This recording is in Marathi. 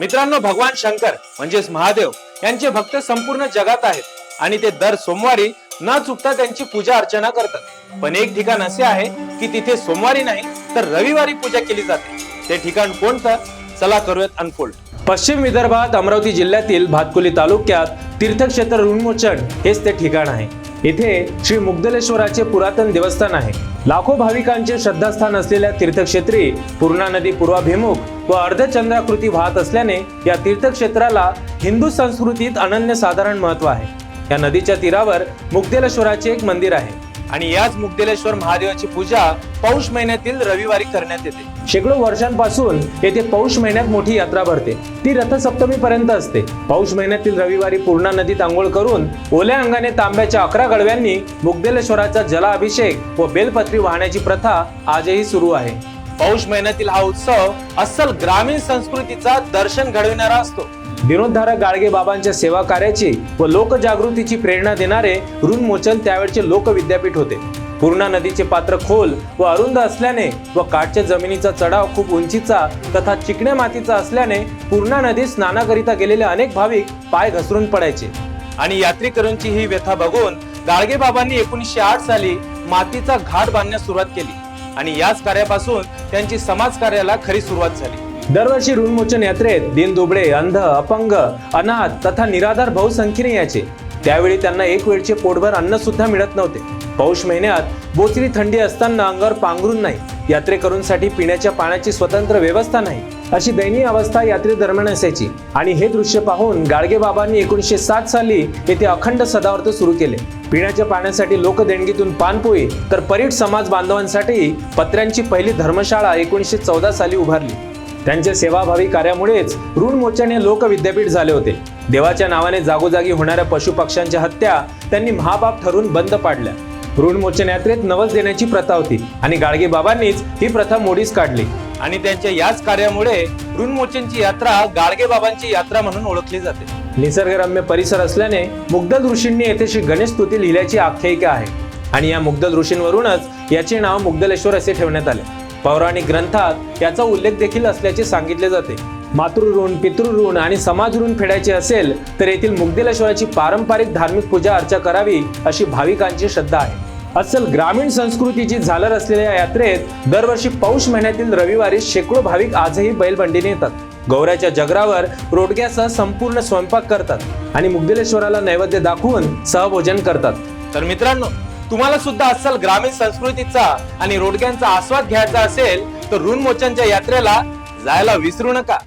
मित्रांनो भगवान शंकर म्हणजेच महादेव यांचे भक्त संपूर्ण जगात आहेत. आणि ते दर सोमवारी न चुकता त्यांची पूजा अर्चना करतात. पण एक ठिकाण असे आहे की तिथे सोमवारी नाही तर रविवारी पूजा केली जाते. ते ठिकाण कोणतं? चला करूयात अनफोल्ड पश्चिम विदर्भात अमरावती जिल्ह्यातील भातकुली तालुक्यात तीर्थक्षेत्र ऋणमोचन हेच ते ठिकाण आहे. इथे श्री मुग्धलेश्वराचे पुरातन देवस्थान आहे. लाखो भाविकांचे श्रद्धास्थान असलेल्या तीर्थक्षेत्री पूर्णा नदी पूर्वाभिमुख व अर्धचंद्राकृती वाहत असल्याने या तीर्थक्षेत्राला हिंदू संस्कृतीत अनन्यसाधारण महत्त्व आहे. या नदीच्या तीरावर मुग्धलेश्वराचे एक मंदिर आहे. आणि याच मुग्धलेश्वर महादेवाची पूजा पौष महिन्यातील रविवारी करण्यात येते. शेकडो वर्षांपासून येथे पौष महिन्यात मोठी यात्रा भरते. ती रथसप्तमी पर्यंत असते. पौष महिन्यातील रविवारी पूर्णा नदीत आंघोळ करून ओल्या अंगाने तांब्याच्या अकरा गडव्यांनी मुग्धलेश्वराचा जलाभिषेक व बेलपत्री वाहण्याची प्रथा आजही सुरू आहे. पौष महिन्यातील हा उत्सव अस्सल ग्रामीण संस्कृतीचा दर्शन घडविणारा असतो. विनोदधारक गाडगे बाबांच्या सेवा कार्याची व लोकजागृतीची प्रेरणा देणारे ऋणमोचन त्यावेळचे लोक विद्यापीठ होते. पूर्णा नदीचे पात्र खोल व अरुंद असल्याने व काठच्या जमिनीचा चढाव खूप उंचीचा तथा चिकण्या मातीचा असल्याने पूर्णा नदीत स्नानाकरिता गेलेले अनेक भाविक पाय घसरून पडायचे. आणि यात्रेकरूंची ही व्यथा बघून गाडगे बाबांनी एकोणीसशे आठ साली मातीचा घाट बांधण्यास सुरुवात केली. आणि याच कार्यापासून त्यांची समाज कार्याला खरी सुरुवात झाली. दरवर्षी ऋणमोचन यात्रेत दिनदुबळे अंध अपंग अनाथ तथा निराधार बहुसंख्येने यायचे. त्यावेळी त्यांना एक वेळचे पोटभर अन्न सुद्धा मिळत नव्हते. पौष महिन्यात बोचरी थंडी असताना अंगावर पांघरून नाही. यात्रेकरूंसाठी पिण्याच्या पाण्याची स्वतंत्र व्यवस्था नाही. अशी दयनीय अवस्था यात्रेदरम्यान असायची. आणि हे दृश्य पाहून गाडगे बाबांनी एकोणीसशे सात साली येथे अखंड सदावर्त सुरू केले. पिण्याच्या पाण्यासाठी लोक देणगीतून पानपोई तर परीट समाज बांधवांसाठी पत्र्यांची पहिली धर्मशाळा एकोणीसशे चौदा साली उभारली. त्यांच्या सेवाभावी कार्यामुळेच ऋण हे लोक विद्यापीठ झाले होते. देवाच्या नावाने जागोजागी होणाऱ्या पशु पक्ष्यांच्या हत्या त्यांनी महाबाप ठरून बंद पाडल्या. ऋण मोचन यात्रेत नवस देण्याची प्रथा होती आणि गाडगे बाबांनीच ही प्रथा मोडीस काढली. आणि त्यांच्या याच कार्यामुळे ऋणमोचनची यात्रा गाडगे बाबांची यात्रा म्हणून ओळखली जाते. निसर्गरम्य परिसर असल्याने मुग्धल ऋषींनी येथे श्री गणेश स्तुती लिहिल्याची आख्यायिका आहे. आणि या मुग्धल ऋषींवरूनच याचे नाव मुग्धलेश्वर असे ठेवण्यात आले. पौराणिक ग्रंथात याचा उल्लेख देखील असल्याचे सांगितले जाते. मातृऋण पितृऋण आणि समाज ऋण फेडायचे असेल तर येथील मुग्धलेश्वराची पारंपरिक धार्मिक पूजा अर्चा करावी अशी भाविकांची श्रद्धा आहे. अस्सल ग्रामीण संस्कृतीची झालर असलेल्या यात्रेत दरवर्षी पौष महिन्यातील रविवारी शेकडो भाविक आजही बैलबंडीने येतात. गौऱ्याच्या जगरावर रोडग्यासह संपूर्ण स्वयंपाक करतात आणि मुग्धलेश्वराला नैवेद्य दाखवून सहभोजन करतात. तर मित्रांनो तुम्हाला सुद्धा अस्सल ग्रामीण संस्कृतीचा आणि रोडग्यांचा आस्वाद घ्यायचा असेल तर ऋणमोचनच्या यात्रेला जायला विसरू नका.